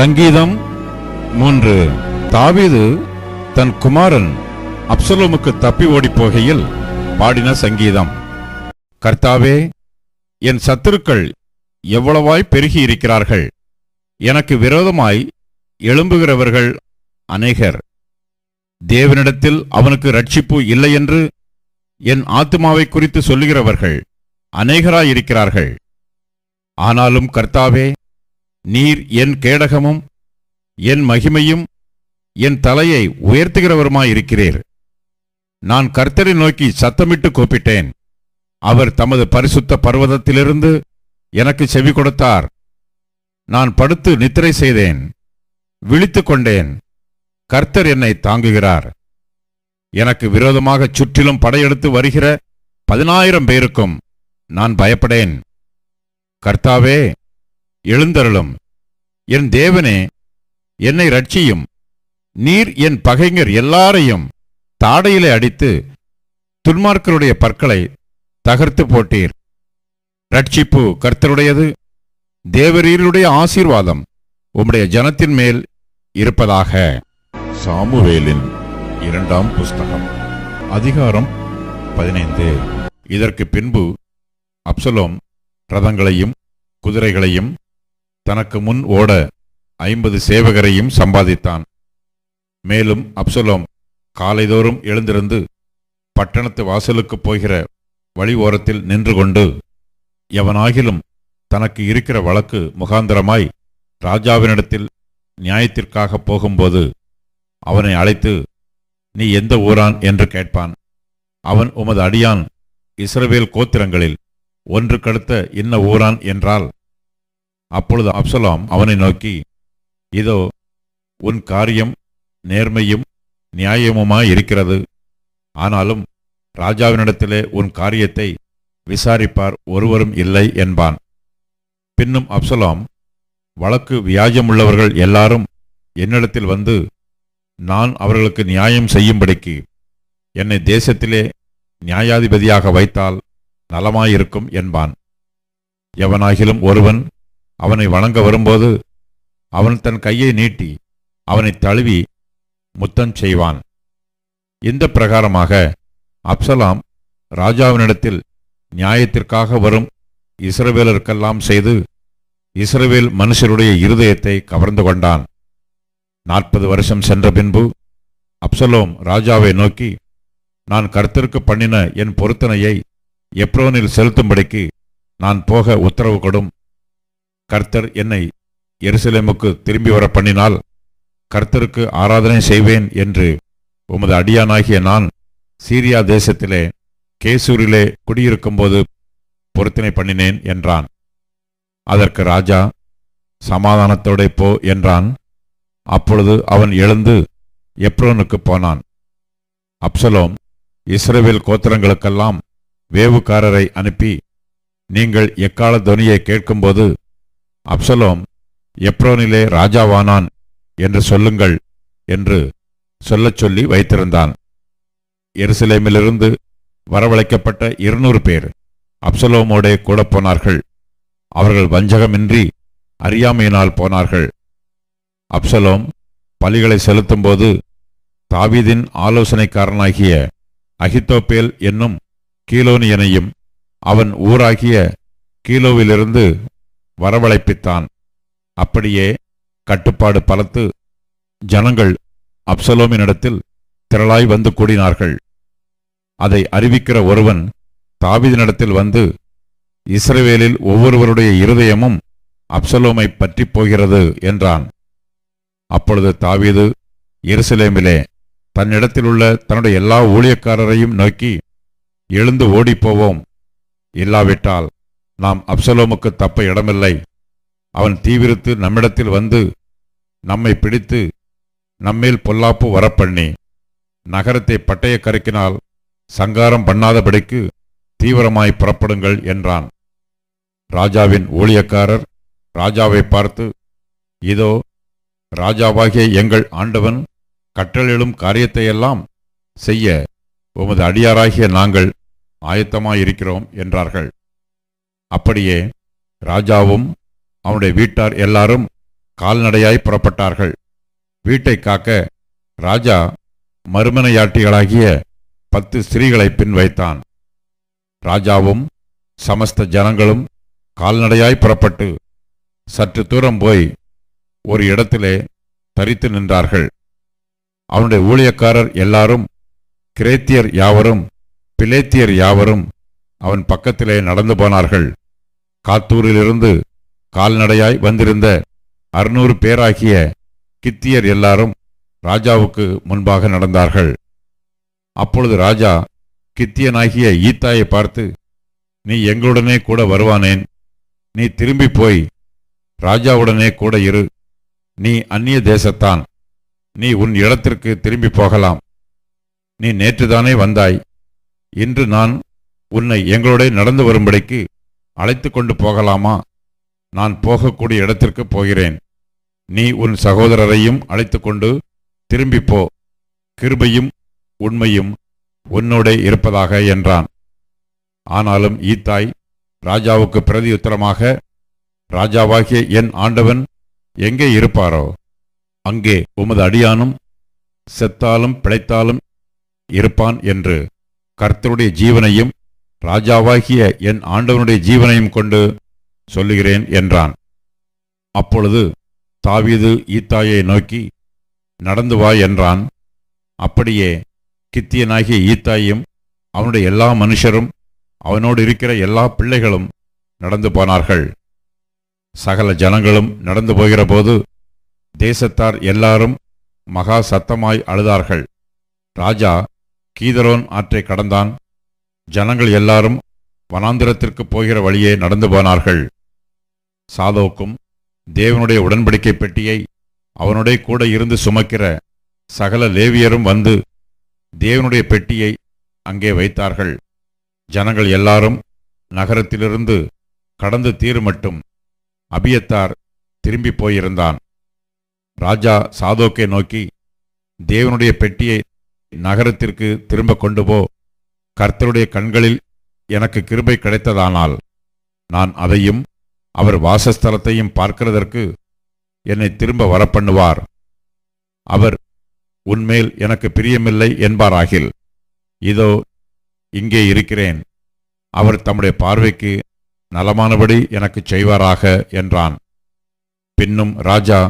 சங்கீதம் மூன்று. தாவீது தன் குமாரன் அப்சலோமுக்கு தப்பி ஓடிப் போகையில் பாடின சங்கீதம். கர்த்தாவே என் சத்துருக்கள் எவ்வளவாய் பெருகி இருக்கிறார்கள் எனக்கு விரோதமாய் எழும்புகிறவர்கள் அநேகர். தேவனிடத்தில் அவனுக்கு ரட்சிப்பு இல்லை என்று என் ஆத்மாவை குறித்து சொல்லுகிறவர்கள் அநேகராயிருக்கிறார்கள். ஆனாலும் கர்த்தாவே நீர் என் கேடகமும் என் மகிமையும் என் தலையை உயர்த்துகிறவருமாயிருக்கிறீர். நான் கர்த்தரை நோக்கி சத்தமிட்டு கூப்பிட்டேன். அவர் தமது பரிசுத்த பர்வதத்திலிருந்து எனக்கு செவி கொடுத்தார். நான் படுத்து நித்திரை செய்தேன் விழித்து கொண்டேன். கர்த்தர் என்னை தாங்குகிறார். எனக்கு விரோதமாக சுற்றிலும் படையெடுத்து வருகிற பதினாயிரம் பேருக்கும் நான் பயப்படேன். கர்த்தாவே எழுந்தருளும். என் தேவனே என்னை ரட்சியும் நீர் என் பகைஞர் எல்லாரையும் தாடையிலே அடித்து துன்மார்க்கருடைய பற்களை தகர்த்து போட்டீர். ரட்சிப்பு கர்த்தருடையது தேவரீருடைய ஆசீர்வாதம் உம்முடைய ஜனத்தின் மேல் இருப்பதாக. சாமுவேலின் இரண்டாம் புஸ்தகம் அதிகாரம் பதினைந்து. இதற்கு பின்பு அப்சலோம் ரதங்களையும் குதிரைகளையும் தனக்கு முன் ஓட ஐம்பது சேவகரையும் சம்பாதித்தான். மேலும் அப்சலோம் காலைதோறும் எழுந்திருந்து பட்டணத்து வாசலுக்குப் போகிற வழி ஓரத்தில் நின்று கொண்டு எவனாகிலும் தனக்கு இருக்கிற வழக்கு முகாந்தரமாய் ராஜாவினிடத்தில் நியாயத்திற்காக போகும்போது அவனை அழைத்து நீ எந்த ஊரான்? என்று கேட்பான். அவன் உமது அடியான் இஸ்ரவேல் கோத்திரங்களில் ஒன்று கடுத்த இன்ன ஊரான் என்றால் அப்பொழுது அப்சலாம் அவனை நோக்கி இதோ உன் காரியம் நேர்மையும் நியாயமுமாயிருக்கிறது. ஆனாலும் ராஜாவினிடத்திலே உன் காரியத்தை விசாரிப்பார் ஒருவரும் இல்லை என்பான். பின்னும் அப்சலாம் வழக்கு வியாஜமுள்ளவர்கள் எல்லாரும் என்னிடத்தில் வந்து நான் அவர்களுக்கு நியாயம் செய்யும்படிக்கு என்னை தேசத்திலே நியாயாதிபதியாக வைத்தால் நலமாயிருக்கும் என்பான். எவனாகிலும் ஒருவன் அவனை வணங்க வரும்போது அவன் தன் கையை நீட்டி அவனை தழுவி முத்தம் செய்வான். இந்த பிரகாரமாக அப்சலாம் ராஜாவினிடத்தில் நியாயத்திற்காக வரும் இஸ்ரவேலருக்கெல்லாம் செய்து இஸ்ரவேல் மனுஷருடைய இருதயத்தை கவர்ந்து கொண்டான். நாற்பது வருஷம் சென்ற பின்பு அப்சலோம் ராஜாவை நோக்கி நான் கர்த்தருக்கு பண்ணின என் பொருத்தனையை எப்ரோனில் செலுத்தும்படிக்கு நான் போக உத்தரவு கொடும். கர்த்தர் என்னை எருசலேமுக்கு திரும்பி வர பண்ணினால் கர்த்தருக்கு ஆராதனை செய்வேன் என்று உமது அடியானாகிய நான் சீரியா தேசத்திலே கேசூரிலே குடியிருக்கும்போது பொருத்தனை பண்ணினேன் என்றான். அதற்கு ராஜா சமாதானத்தோட போ என்றான். அப்பொழுது அவன் எழுந்து எப்ரோனுக்கு போனான். அப்சலோம் இஸ்ரேவேல் கோத்திரங்களுக்கெல்லாம் வேவுக்காரரை அனுப்பி நீங்கள் எக்கால துவனியை கேட்கும்போது அப்சலோம் எப்ரோனிலே ராஜாவானான் என்று சொல்லுங்கள் என்று சொல்லச் சொல்லி வைத்திருந்தான். எருசலேமிலிருந்து வரவழைக்கப்பட்ட இருநூறு பேர் அப்சலோமோடே கூட போனார்கள். அவர்கள் வஞ்சகமின்றி அறியாமையினால் போனார்கள். அப்சலோம் பலிகளை செலுத்தும்போது தாவீதின் ஆலோசனைக்காரனாகிய அகித்தோப்பேல் என்னும் கீலோனியனையும் அவன் ஊராகிய கீலோவிலிருந்து வரவழைப்பித்தான். அப்படியே கட்டுப்பாடு பலத்து ஜனங்கள் அப்சலோமினிடத்தில் திரளாய் வந்து கூடினார்கள். அதை அறிவிக்கிற ஒருவன் தாவிதனிடத்தில் வந்து இஸ்ரவேலில் ஒவ்வொருவருடைய இருதயமும் அப்சலோமை பற்றி போகிறது என்றான். அப்பொழுது தாவீது எருசலேமிலே தன்னிடத்திலுள்ள தன்னுடைய எல்லா ஊழியக்காரரையும் நோக்கி எழுந்து ஓடிப்போவோம். இல்லாவிட்டால் நாம் அப்சலோமுக்கு தப்ப இடமில்லை. அவன் தீவிரத்து நம்மிடத்தில் வந்து நம்மை பிடித்து நம்மேல் பொல்லாப்பு வரப்பண்ணி நகரத்தை பட்டய கருக்கினால் சங்காரம் பண்ணாதபடிக்கு தீவிரமாய் புறப்படுங்கள் என்றான். ராஜாவின் ஊழியக்காரர் ராஜாவை பார்த்து இதோ ராஜாவாகிய எங்கள் ஆண்டவன் கட்டளிடும் காரியத்தையெல்லாம் செய்ய உமது அடியாராகிய நாங்கள் ஆயத்தமாயிருக்கிறோம் என்றார்கள். அப்படியே ராஜாவும் அவனுடைய வீட்டார் எல்லாரும் கால்நடையாய் புறப்பட்டார்கள். வீட்டை காக்க ராஜா மறுமனையாட்டிகளாகிய பத்து ஸ்திரீகளை பின் வைத்தான் ராஜாவும் சமஸ்த ஜனங்களும் கால்நடையாய் புறப்பட்டு சற்று தூரம் போய் ஒரு இடத்திலே தரித்து நின்றார்கள். அவனுடைய ஊழியக்காரர் எல்லாரும் கிரேத்தியர் யாவரும் பிலேத்தியர் யாவரும் அவன் பக்கத்திலே நடந்து போனார்கள். காத்தூரிலிருந்து கால்நடையாய் வந்திருந்த அறுநூறு பேராகிய கித்தியர் எல்லாரும் ராஜாவுக்கு முன்பாக நடந்தார்கள். அப்பொழுது ராஜா கித்தியனாகிய ஈத்தாயை பார்த்து நீ எங்களுடனே கூட வருவானேன். நீ திரும்பி போய் ராஜாவுடனே கூட இரு. நீ அந்நிய தேசத்தான். நீ உன் இடத்திற்கு திரும்பி போகலாம். நீ நேற்றுதானே வந்தாய். இன்று நான் உன்னை எங்களோட நடந்து வரும்படிக்கு அழைத்து கொண்டு போகலாமா? நான் போகக்கூடிய இடத்திற்கு போகிறேன். நீ உன் சகோதரரையும் அழைத்து கொண்டு திரும்பி போ. கிருபையும் உண்மையும் உன்னோடே இருப்பதாக என்றான். ஆனாலும் ஈத்தாய் ராஜாவுக்கு பிரதியுத்தரமாக ராஜாவாகிய என் ஆண்டவன் எங்கே இருப்பாரோ அங்கே உமது அடியானும் செத்தாலும் பிழைத்தாலும் இருப்பான் என்று கர்த்தருடைய ஜீவனையும் ராஜாவாகிய என் ஆண்டவனுடைய ஜீவனையும் கொண்டு சொல்லுகிறேன் என்றான். அப்பொழுது தாவீது ஈத்தாயை நோக்கி நடந்து வா என்றான். அப்படியே கித்தியனாகிய ஈத்தாயும் அவனுடைய எல்லா மனுஷரும் அவனோடு இருக்கிற எல்லா பிள்ளைகளும் நடந்து போனார்கள். சகல ஜனங்களும் நடந்து போகிறபோது தேசத்தார் எல்லாரும் மகா சத்தமாய் அழுதார்கள். ராஜா கீதரோன் ஆற்றை கடந்தான். ஜனங்கள் எல்லாரும் வனாந்திரத்திற்கு போகிற வழியே நடந்து போனார்கள். சாதோக்கும் தேவனுடைய உடன்படிக்கை பெட்டியை அவனுடைய கூட இருந்து சுமக்கிற சகல லேவியரும் வந்து தேவனுடைய பெட்டியை அங்கே வைத்தார்கள். ஜனங்கள் எல்லாரும் நகரத்திலிருந்து கடந்து தீரு மட்டும் அபியத்தார் திரும்பி போயிருந்தான். ராஜா சாதோக்கை நோக்கி தேவனுடைய பெட்டியை நகரத்திற்கு திரும்ப கொண்டு போ. கர்த்தருடைய கண்களில் எனக்கு கிருபை கிடைத்ததானால் நான் அதையும் அவர் வாசஸ்தலத்தையும் பார்க்கிறதற்கு என்னை திரும்ப வரப்பண்ணுவார். அவர் உன்மேல் எனக்கு பிரியமில்லை என்பாராகில் இதோ இங்கே இருக்கிறேன். அவர் தம்முடைய பார்வைக்கு நலமானபடி எனக்கு செய்வாராக என்றான். பின்னும் ராஜா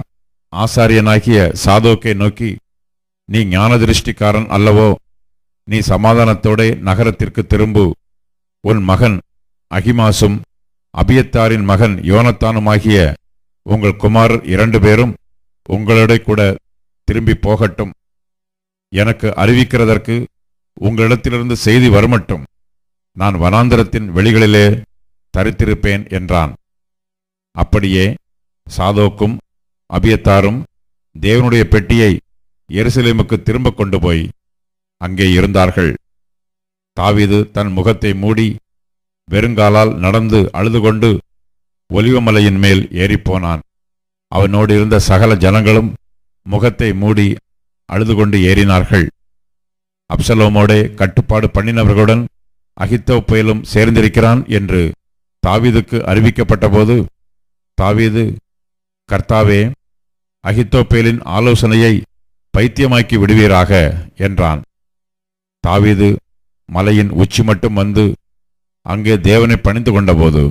ஆசாரியனாகிய சாதோக்கை நோக்கி நீ ஞானதிருஷ்டிக்காரன் அல்லவோ? நீ சமாதானத்தோட நகரத்திற்கு திரும்பு. உன் மகன் அகிமாசும் அபியத்தாரின் மகன் யோனத்தானுமாகிய உங்கள் குமாரர் இரண்டு பேரும் உங்களோட கூட திரும்பி போகட்டும். எனக்கு அறிவிக்கிறதற்கு உங்களிடத்திலிருந்து செய்தி வரமட்டும். நான் வனாந்திரத்தின் வெளிகளிலே தரித்திருப்பேன் என்றான். அப்படியே சாதோக்கும் அபியத்தாரும் தேவனுடைய பெட்டியை எருசலேமுக்கு திரும்ப கொண்டு போய் அங்கே இருந்தார்கள். தாவீது தன் முகத்தை மூடி வெறுங்காலால் நடந்து அழுது கொண்டு ஒலிவமலையின் மேல் ஏறிப்போனான். அவனோடு இருந்த சகல ஜனங்களும் முகத்தை மூடி அழுது கொண்டு ஏறினார்கள். அப்சலோமோடே கட்டுப்பாடு பண்ணினவர்களுடன் அகித்தோப்பேலும் சேர்ந்திருக்கிறான் என்று தாவீதுக்கு அறிவிக்கப்பட்டபோது தாவீது கர்த்தாவே அகித்தோப்பேலின் ஆலோசனையை பைத்தியமாக்கி விடுவீராக என்றான். தாவீது மலையின் உச்சி மட்டும் வந்து அங்கே தேவனை பணிந்து கொண்டபோது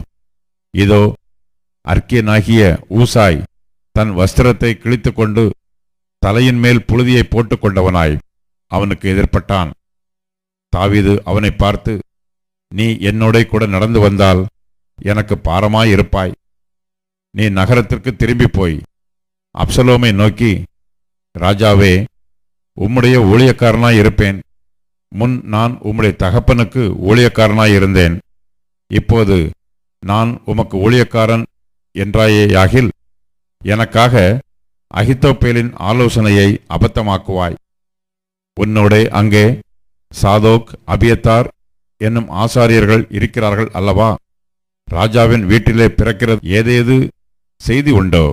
இதோ அர்க்கியனாகிய ஊசாய் தன் வஸ்திரத்தை கிழித்துக்கொண்டு தலையின் மேல் புழுதியை போட்டுக்கொண்டவனாய் அவனுக்கு எதிர்ப்பட்டான். தாவீது அவனை பார்த்து நீ என்னோட கூட நடந்து வந்தால் எனக்கு பாரமாயிருப்பாய் நீ நகரத்திற்கு திரும்பி போய் அப்சலோமை நோக்கி ராஜாவே உம்முடைய ஊழியக்காரனாய் இருப்பேன். முன் நான் உம்முடைய தகப்பனுக்கு ஊழியக்காரனாய் இருந்தேன். இப்போது நான் உமக்கு ஊழியக்காரன் என்றாயேயாகில் எனக்காக அகித்தோப்பேலின் ஆலோசனையை அபத்தமாக்குவாய். உன்னோடே அங்கே சாதோக் அபியத்தார் என்னும் ஆசாரியர்கள் இருக்கிறார்கள் அல்லவா? ராஜாவின் வீட்டிலே பிறக்கிறது ஏதேது செய்தி உண்டோ?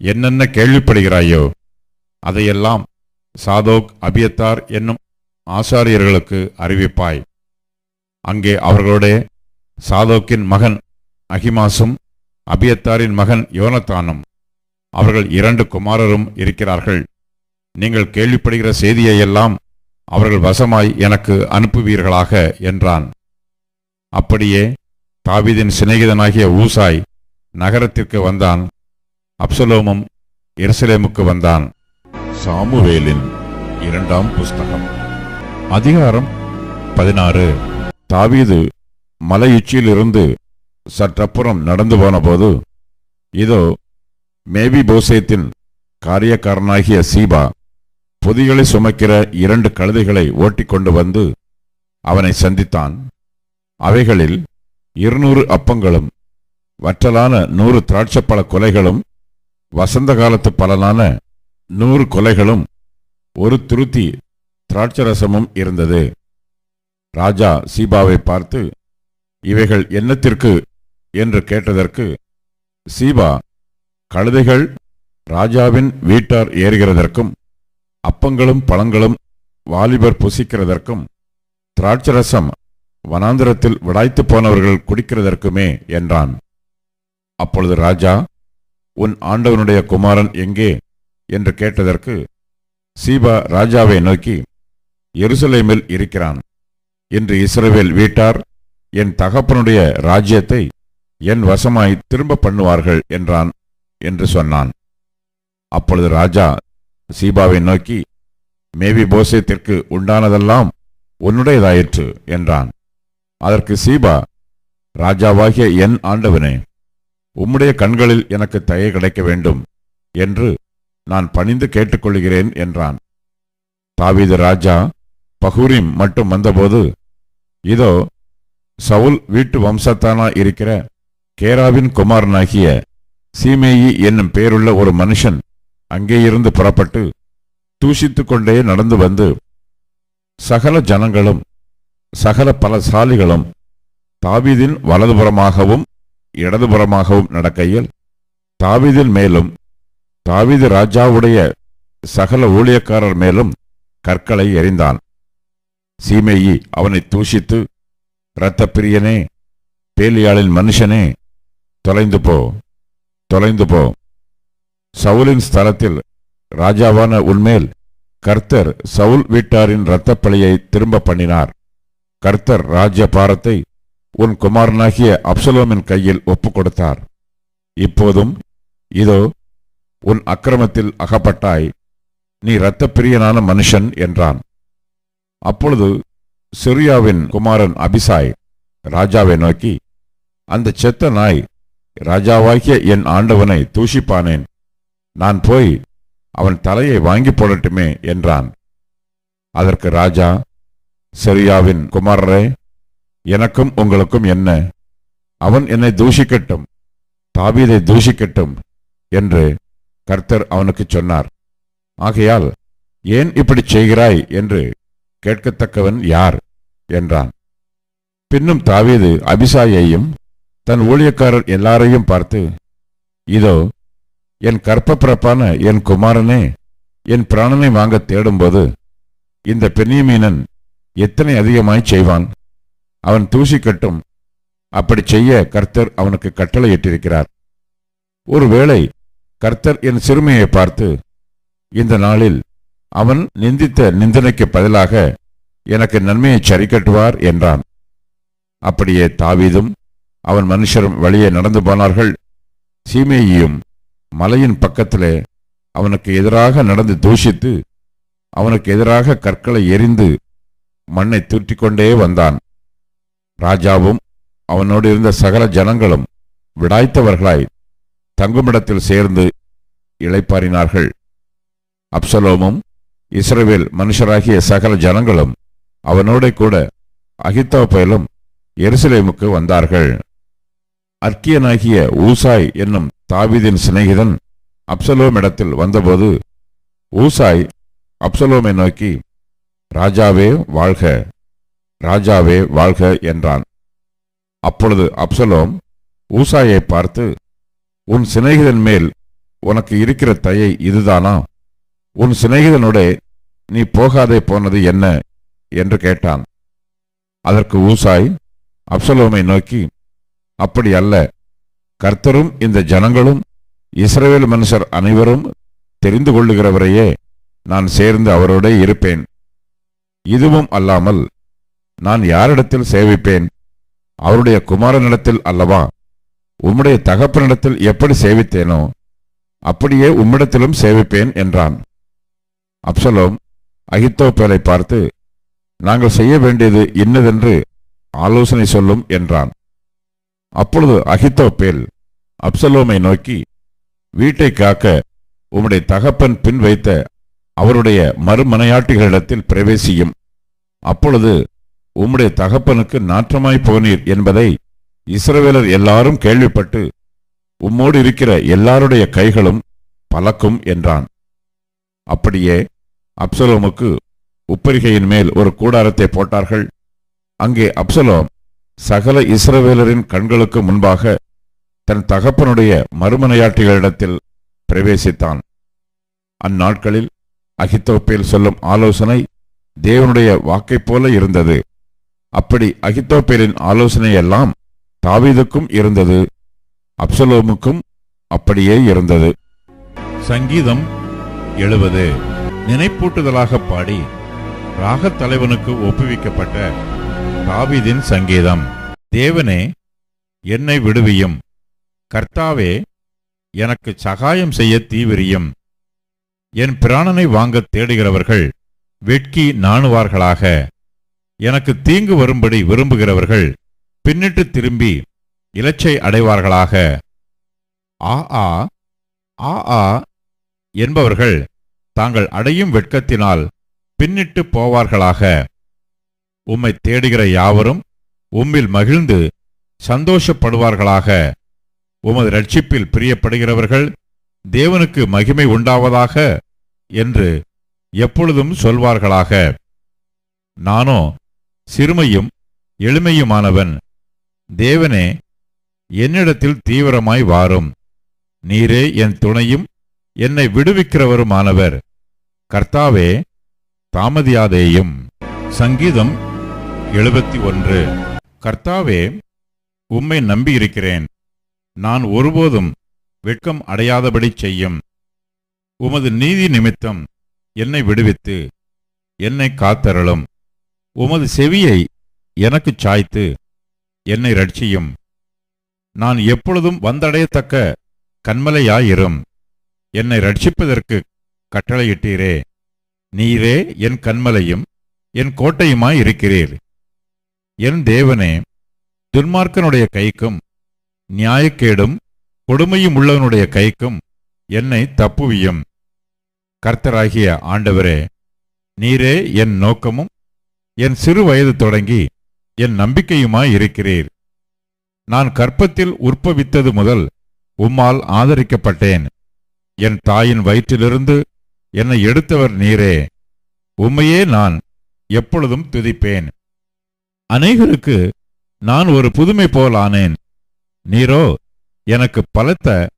என்னென்ன கேள்விப்படுகிறாயோ? அதையெல்லாம் சாதோக் அபியத்தார் என்னும் ஆசாரியர்களுக்கு அறிவிப்பாய். அங்கே அவர்களுடைய சாதோக்கின் மகன் அகிமாசும் அபியத்தாரின் மகன் யோனத்தானும். அவர்கள் இரண்டு குமாரரும் இருக்கிறார்கள். நீங்கள் கேள்விப்படுகிற செய்தியையெல்லாம் அவர்கள் வசமாய் எனக்கு அனுப்புவீர்களாக என்றான். அப்படியே தாவிதின் சிநேகிதனாகிய ஊசாய் நகரத்திற்கு வந்தான். அப்சலோமும் எருசலேமுக்கு வந்தான். சாமுவேலின் இரண்டாம் புஸ்தகம். அதிகாரம் பதினாறு. தாவீது மலையுச்சியிலிருந்து சற்றப்புறம் நடந்து போனபோது இதோ மேபி போசேத்தின் காரியக்காரனாகிய சீபா பொதிகளை சுமக்கிற இரண்டு கழுதைகளை ஓட்டிக்கொண்டு வந்து அவனை சந்தித்தான். அவைகளில் இருநூறு அப்பங்களும் வற்றலான நூறு திராட்சப்பழ கொலைகளும் வசந்த காலத்து பலனான நூறு கொலைகளும் ஒரு துருத்தி திராட்சரசமும் இருந்தது. ராஜா சீபாவை பார்த்து இவைகள் என்னத்திற்கு? என்று கேட்டதற்கு சீபா கழுதைகள் ராஜாவின் வீட்டார் ஏறுகிறதற்கும் அப்பங்களும் பழங்களும் வாலிபர் புசிக்கிறதற்கும் திராட்சரசம் வனாந்திரத்தில் விடாய்த்து போனவர்கள் குடிக்கிறதற்குமே என்றான். அப்பொழுது ராஜா உன் ஆண்டவனுடைய குமாரன் எங்கே? என்று கேட்டதற்கு சீபா ராஜாவை நோக்கி எருசலேமில் இருக்கிறான். இன்று இஸ்ரவேல் வீட்டார் என் தகப்பனுடைய ராஜ்யத்தை என் வசமாய் திரும்ப பண்ணுவார்கள் என்றான் என்று சொன்னான். அப்பொழுது ராஜா சீபாவை நோக்கி மேவி போசேத்திற்கு உண்டானதெல்லாம் உன்னுடையதாயிற்று என்றான். அதற்கு சீபா ராஜாவாகிய என் ஆண்டவனே உம்முடைய கண்களில் எனக்கு தயை கிடைக்க வேண்டும் என்று நான் பணிந்து கேட்டுக்கொள்கிறேன் என்றான். தாவீது ராஜா பஹூரிம் மட்டும் வந்தபோது இதோ சவுல் வீட்டு வம்சத்தானா இருக்கிற கேராவின் குமாரனாகிய சீமேயி என்னும் பேருள்ள ஒரு மனுஷன் அங்கேயிருந்து புறப்பட்டு தூஷித்து கொண்டே நடந்து வந்து சகல ஜனங்களும் சகல பல சாலிகளும் தாவீதின் வலதுபுறமாகவும் இடதுபுறமாகவும் நடக்கையில் தாவிதின் மேலும் தாவீது ராஜாவுடைய சகல ஊழியக்காரர் மேலும் கற்களை எறிந்தான். சீமேயி அவனை தூஷித்து இரத்தப்பிரியனே பேலியாளின் மனுஷனே தொலைந்து போ தொலைந்து போ. சவுலின் ஸ்தலத்தில் ராஜாவான உன்மேல் கர்த்தர் சவுல் வீட்டாரின் இரத்தப்பழியை திரும்ப பண்ணினார். கர்த்தர் ராஜ்ய பாரத்தை உன் குமாரனாகிய அப்சலோமின் கையில் ஒப்புக் கொடுத்தார் இப்போதும் இதோ உன் அக்கிரமத்தில் அகப்பட்டாய் நீ இரத்தப்பிரியனான மனுஷன் என்றான். அப்பொழுது சிரியாவின் குமாரன் அபிசாய் ராஜாவை நோக்கி அந்த செத்த நாய் ராஜாவாகிய என் ஆண்டவனை தூஷிப்பானேன். நான் போய் அவன் தலையை வாங்கி போடட்டுமே என்றான். அதற்கு ராஜா செரியாவின் குமாரரே எனக்கும் உங்களுக்கும் என்ன? அவன் என்னை தூஷிக்கட்டும் தாபீதை தூஷிக்கட்டும் என்று கர்த்தர் அவனுக்கு சொன்னார். ஆகையால் ஏன் இப்படி செய்கிறாய்? என்று கேட்கத்தக்கவன் யார்? என்றான். பின்னும் தாவீது அபிசாயையும் தன் ஊழியக்காரர் எல்லாரையும் பார்த்து இதோ என் கற்பப்பிறப்பான என் குமாரனே என் பிராணனை வாங்க தேடும்போது இந்த பெண்ணியமீனன் எத்தனை அதிகமாய் செய்வான்? அவன் தூசிக்கட்டும் அப்படி செய்ய கர்த்தர் அவனுக்கு கட்டளையிட்டிருக்கிறார். ஒருவேளை கர்த்தர் என் சிறுமையை பார்த்து இந்த நாளில் அவன் நிந்தித்த நிந்தனைக்கு பதிலாக எனக்கு நன்மையை சரிக்கட்டுவார் என்றான். அப்படியே தாவீதும் அவன் மனுஷரும் வழியே நடந்து போனார்கள். சீமேயியும் மலையின் பக்கத்திலே அவனுக்கு எதிராக நடந்து தூஷித்து அவனுக்கு எதிராக கற்களை எரிந்து மண்ணை தூற்றிக்கொண்டே வந்தான். ராஜாவும் அவனோடு இருந்த சகல ஜனங்களும் விடாய்த்தவர்களாய் தங்குமிடத்தில் சேர்ந்து இளைப்பாறினார்கள். அப்சலோமும் இஸ்ரவேல் மனுஷராகிய சகல ஜனங்களும் அவனோட கூட அகித்தோப்பேலும் எருசலேமுக்கு வந்தார்கள். அர்க்கியனாகிய ஊசாய் என்னும் தாவிதின் சிநேகிதன் அப்சலோமிடத்தில் வந்தபோது ஊசாய் அப்சலோமை நோக்கி ராஜாவே வாழ்க ராஜாவே வாழ்க என்றான். அப்பொழுது அப்சலோம் ஊசாயை பார்த்து உன் சிநேகிதன் மேல் உனக்கு இருக்கிற தயை இதுதானா? உன் சிநேகிதனோட நீ போகாதே போனது என்ன? என்று கேட்டான். அதற்கு ஊசாய் அப்சலோமை நோக்கி அப்படி அல்ல. கர்த்தரும் இந்த ஜனங்களும் இஸ்ரேல் மனுஷர் அனைவரும் தெரிந்து கொள்ளுகிறவரையே நான் சேர்ந்து அவரோட இருப்பேன். இதுவும் அல்லாமல் நான் யாரிடத்தில் சேவிப்பேன்? அவருடைய குமாரனிடத்தில் அல்லவா? உம்முடைய தகப்பனிடத்தில் எப்படி சேவித்தேனோ அப்படியே உம்மிடத்திலும் சேவிப்பேன் என்றான். அப்சலோம் அகித்தோப்பேலை பார்த்து நாங்கள் செய்ய வேண்டியது இன்னதென்று ஆலோசனை சொல்லும் என்றான். அப்பொழுது அகித்தோப்பேல் அப்சலோமை நோக்கி வீட்டை காக்க உம்முடைய தகப்பன் பின் வைத்த அவருடைய மறுமனையாட்டிகளிடத்தில் பிரவேசியும். அப்பொழுது உம்முடைய தகப்பனுக்கு நாற்றமாய் போனீர் என்பதை இஸ்ரவேலர் எல்லாரும் கேள்விப்பட்டு உம்மோடு இருக்கிற எல்லாருடைய கைகளும் பலக்கும் என்றான். அப்படியே அப்சலோமுக்கு உப்பரிகையின் மேல் ஒரு கூடாரத்தை போட்டார்கள். அங்கே அப்சலோம் சகல இஸ்ரவேலரின் கண்களுக்கு முன்பாக தன் தகப்பனுடைய மறுமனையாட்டிகளிடத்தில் பிரவேசித்தான். அந்நாட்களில் அகித்தோப்பேல் சொல்லும் ஆலோசனை தேவனுடைய வாக்கைப் போல இருந்தது. அப்படி அகித்தோப்பேலின் ஆலோசனை எல்லாம் தாவீதுக்கும் இருந்தது அப்சலோமுக்கும் அப்படியே இருந்தது. சங்கீதம் எழுபது. நினைப்பூட்டுதலாக பாடி ராகத் தலைவனுக்கு ஒப்புவிக்கப்பட்ட தாவிதின் சங்கீதம். தேவனே என்னை விடுவியும். கர்த்தாவே எனக்கு சகாயம் செய்ய தீவிரியும். என் பிராணனை வாங்க தேடுகிறவர்கள் வெட்கி நாணுவார்களாக. எனக்கு தீங்கு வரும்படி விரும்புகிறவர்கள் பின்னிட்டு திரும்பி இலச்சை அடைவார்களாக. ஆ ஆ ஆ ஆ என்பவர்கள் தாங்கள் அடையும் வெட்கத்தினால் பின்னிட்டு போவார்களாக. உம்மை தேடுகிற யாவரும் உம்மில் மகிழ்ந்து சந்தோஷப்படுவார்களாக. உமது ரட்சிப்பில் பிரியப்படுகிறவர்கள் தேவனுக்கு மகிமை உண்டாவதாக என்று எப்பொழுதும் சொல்வார்களாக. நானோ சிறுமையும் எளிமையுமானவன். தேவனே என்னிடத்தில் தீவிரமாய் வாரும். நீரே என் துணையும் என்னை விடுவிக்கிறவருமானவர். கர்த்தாவே தாமதியாதேயும். சங்கீதம் எழுபத்தி ஒன்று. கர்த்தாவே உம்மை நம்பியிருக்கிறேன். நான் ஒருபோதும் வெட்கம் அடையாதபடி செய்யும். உமது நீதி நிமித்தம் என்னை விடுவித்து என்னை காத்தரளும். உமது செவியை எனக்குச் சாய்த்து என்னை ரட்சியும் நான் எப்பொழுதும் வந்தடையத்தக்க கண்மலையாயிரும் என்னை ரட்சிப்பதற்கு கட்டளையிட்டீரே. நீரே என் கண்மலையும் என் கோட்டையுமாய் இருக்கிறீர். என் தேவனே துன்மார்க்கனுடைய கைக்கும் நியாயக்கேடும் கொடுமையும் உள்ளவனுடைய கைக்கும் என்னை தப்புவியும். கர்த்தராகிய ஆண்டவரே நீரே என் நோக்கமும் என் சிறு வயது தொடங்கி என் நம்பிக்கையுமாய் இருக்கிறீர். நான் கற்பத்தில் உற்பவித்தது முதல் உம்மால் ஆதரிக்கப்பட்டேன். என் தாயின் வயிற்றிலிருந்து என்னை எடுத்தவர் நீரே. உம்மையே நான் எப்பொழுதும் துதிப்பேன். அநேகருக்கு நான் ஒரு புதுமை போல் ஆனேன். நீரோ எனக்கு பலத்த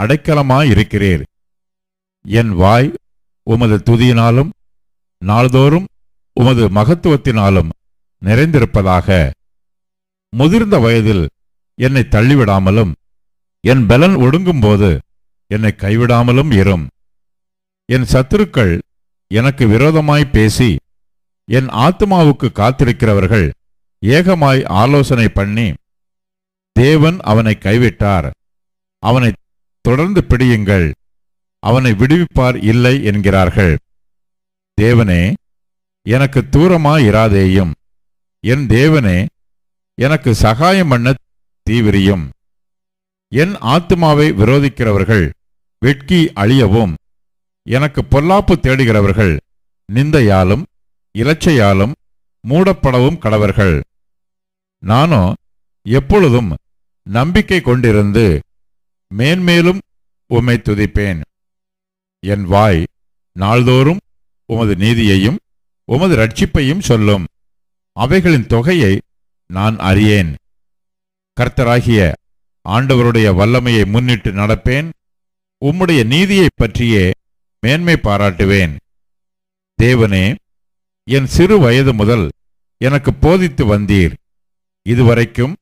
அடைக்கலமாயிருக்கிறீர். என் வாய் உமது துதியினாலும் நாள்தோறும் உமது மகத்துவத்தினாலும் நிறைந்திருப்பதாக. முதிர்ந்த வயதில் என்னை தள்ளிவிடாமலும் என் பலன் ஒடுங்கும்போது என்னை கைவிடாமலும் இரும். என் சத்துருக்கள் எனக்கு விரோதமாய் பேசி என் ஆத்மாவுக்கு காத்திருக்கிறவர்கள் ஏகமாய் ஆலோசனை பண்ணி தேவன் அவனை கைவிட்டார். அவனை தொடர்ந்து பிடியுங்கள். அவனை விடுவிப்பார் இல்லை என்கிறார்கள். தேவனே எனக்கு தூரமாயிராதேயும் என் தேவனே எனக்கு சகாயம் பண்ண தீவிரியும். என் ஆத்துமாவை விரோதிக்கிறவர்கள் வெட்கி அழியவும் எனக்கு பொல்லாப்பு தேடுகிறவர்கள் நிந்தையாலும் இலச்சையாலும் மூடப்படவும் கடவர்கள். நானோ எப்பொழுதும் நம்பிக்கை கொண்டிருந்து மேன்மேலும் உம்மை துதிப்பேன். என் வாய் நாள்தோறும் உமது நீதியையும் உமது ரட்சிப்பையும் சொல்லும். அவைகளின் தொகையை நான் அறியேன். கர்த்தராகிய ஆண்டவருடைய வல்லமையை முன்னிட்டு நடப்பேன். உம்முடைய நீதியைப் பற்றியே மேன்மை பாராட்டுவேன். தேவனே என் சிறு வயது முதல் எனக்கு போதித்து வந்தீர். இதுவரைக்கும்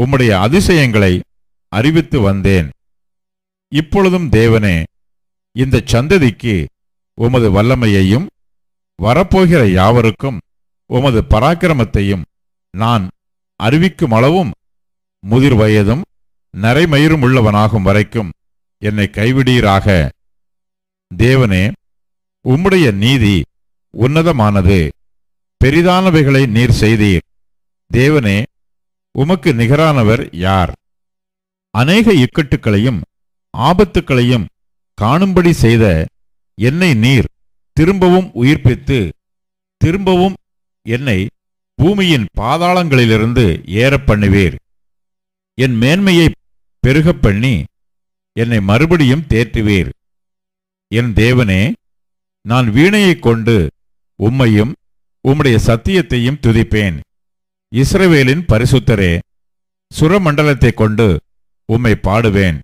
உம்முடைய அதிசயங்களை அறிவித்து வந்தேன். இப்பொழுதும் தேவனே இந்த சந்ததிக்கு உமது வல்லமையையும் வரப்போகிற யாவருக்கும் உமது பராக்கிரமத்தையும் நான் அறிவிக்கும் அளவும் முதிர் வயதும் நரைமயிரும் உள்ளவனாகும் வரைக்கும் என்னை கைவிடீராக தேவனே உம்முடைய நீதி உன்னதமானது. பெரிதானவைகளை நீர் செய்தீர். தேவனே உமக்கு நிகரானவர் யார்? அநேக இக்கட்டுகளையும் ஆபத்துக்களையும் காணும்படி செய்த என்னை நீர் திரும்பவும் உயிர்ப்பித்து திரும்பவும் என்னை பூமியின் பாதாளங்களிலிருந்து ஏற பண்ணுவீர். என் மேன்மையை பெருகப் பண்ணி என்னை மறுபடியும் தேற்றுவீர். என் தேவனே நான் வீணையைக் கொண்டு உம்மையும் உம்முடைய சத்தியத்தையும் துதிப்பேன். இஸ்ரவேலின் பரிசுத்தரே சுரமண்டலத்தைக் கொண்டு உம்மை பாடுவேன்.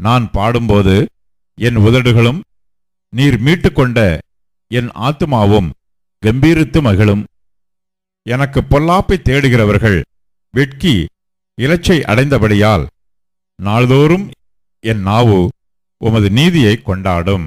நான் பாடும்போது என் உதடுகளும் நீர் மீட்டுக்கொண்ட என் ஆத்துமாவும் கம்பீரித்து மகிழும். எனக்கு பொல்லாப்பை தேடுகிறவர்கள் வெட்கி இலச்சை அடைந்தபடியால் நாள்தோறும் என் நாவு உமது நீதியை கொண்டாடும்.